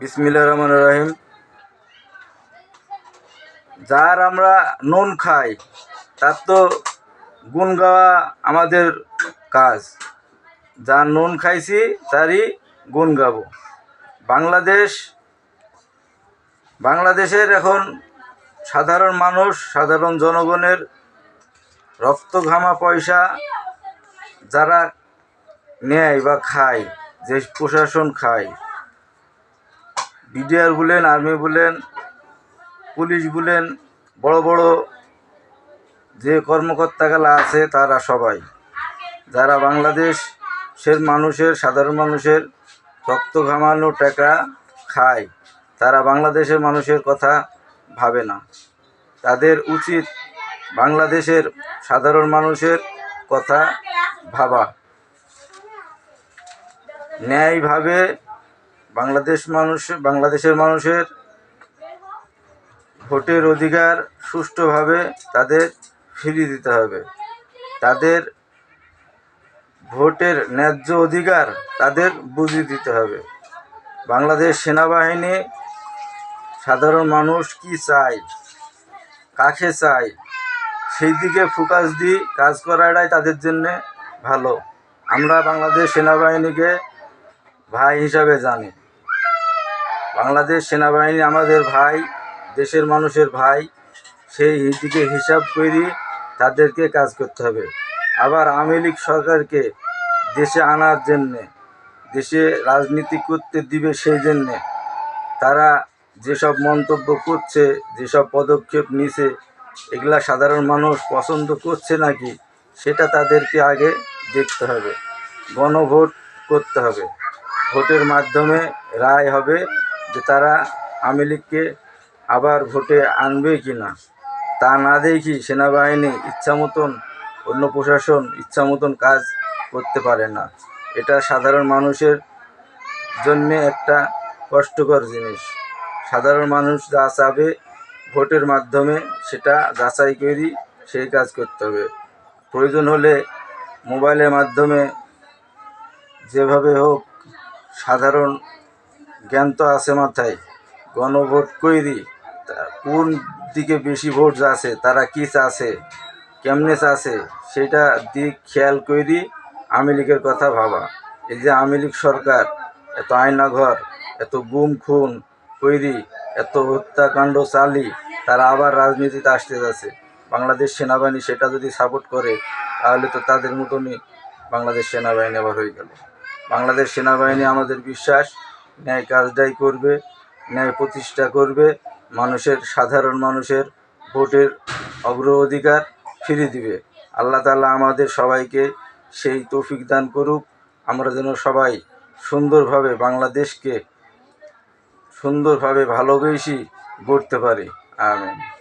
বিসমিল্লা রহমান রহিম। যার আমরা নুন খাই, তার তো গুণ গাওয়া আমাদের কাজ। যার নুন খাইছি, তারই গুণ গাব। বাংলাদেশ, বাংলাদেশের এখন সাধারণ মানুষ, সাধারণ জনগণের রক্ত ঘামা পয়সা যারা নেয় বা খায়, যে প্রশাসন খায় বিডিআর বলেন, আর্মি বলেন, পুলিশ বলেন, বড় বড় যে কর্মকর্তাগুলা আছে তারা সবাই। যারা বাংলাদেশের মানুষের, সাধারণ মানুষের রক্ত ঘামানো টাকা খায়, তারা বাংলাদেশের মানুষের কথা ভাবে না। তাদের উচিত বাংলাদেশের সাধারণ মানুষের কথা ভাবা। ন্যায়ভাবে বাংলাদেশ মানুষ, বাংলাদেশের মানুষের ভোটের অধিকার সুষ্ঠুভাবে তাদের ফিরিয়ে দিতে হবে। তাদের ভোটের ন্যায্য অধিকার তাদের বুঝিয়ে দিতে হবে। বাংলাদেশ সেনাবাহিনী, সাধারণ মানুষ কি চায়? কাকে চায়? সেই দিকে ফোকাস দিই কাজ করাটাই তাদের জন্যে ভালো। আমরা বাংলাদেশ সেনাবাহিনীকে ভাই হিসাবে জানি। বাংলাদেশ সেনাবাহিনী আমাদের ভাই, দেশের মানুষের ভাই, সেই দিকে হিসাব করি তাদেরকে কাজ করতে হবে। আবার আওয়ামী লীগ সরকারকে দেশে আনার জন্যে, দেশে রাজনীতি করতে দিবে সেই জন্যে, তারা যেসব মন্তব্য করছে, যেসব পদক্ষেপ নিছে, এগুলা সাধারণ মানুষ পছন্দ করছে নাকি, সেটা তাদেরকে আগে দেখতে হবে, গণভোট করতে হবে। ভোটের মাধ্যমে রায় হবে যে তারা আওয়ামী লীগকে আবার ভোটে আনবে কি না, তা না দেখি সেনাবাহিনী ইচ্ছা মতন অন্য প্রশাসন ইচ্ছা মতন কাজ করতে পারে না। এটা সাধারণ মানুষের জন্যে একটা কষ্টকর জিনিস। সাধারণ মানুষ যা চাবে ভোটের মাধ্যমে সেটা যাচাই করি, সেই কাজ করতে হবে। প্রয়োজন হলে মোবাইলের মাধ্যমে যেভাবে হোক সাধারণ জ্ঞান তো আছে মাথায়। গণভোট কইরি কোন দিকে বেশি ভোট আছে, তারা কি চাচ্ছে কেমনে চাচ্ছে সেটা দিক খেয়াল করি আওয়ামী লীগের কথা ভাবা। এই যে আওয়ামী লীগ সরকার, এত আয়নাঘর, এত গুম খুন কইরি, এত হত্যাকাণ্ড চালি, তারা আবার রাজনীতিতে আসতে যাচ্ছে। বাংলাদেশ সেনাবাহিনী সেটা যদি সাপোর্ট করে, তাহলে তো তাদের মতনই বাংলাদেশ সেনাবাহিনী আবার হয়ে গেল। বাংলাদেশ সেনাবাহিনী আমাদের বিশ্বাস ন্যায় কাজটাই করবে, ন্যায় প্রতিষ্ঠা করবে, মানুষের, সাধারণ মানুষের ভোটের অগ্রাধিকার ফিরে দিবে। আল্লাহ তালা আমাদের সবাইকে সেই তৌফিক দান করুক। আমরা যেন সবাই সুন্দরভাবে বাংলাদেশকে সুন্দরভাবে ভালোবেসি গড়তে পারি। আমিন।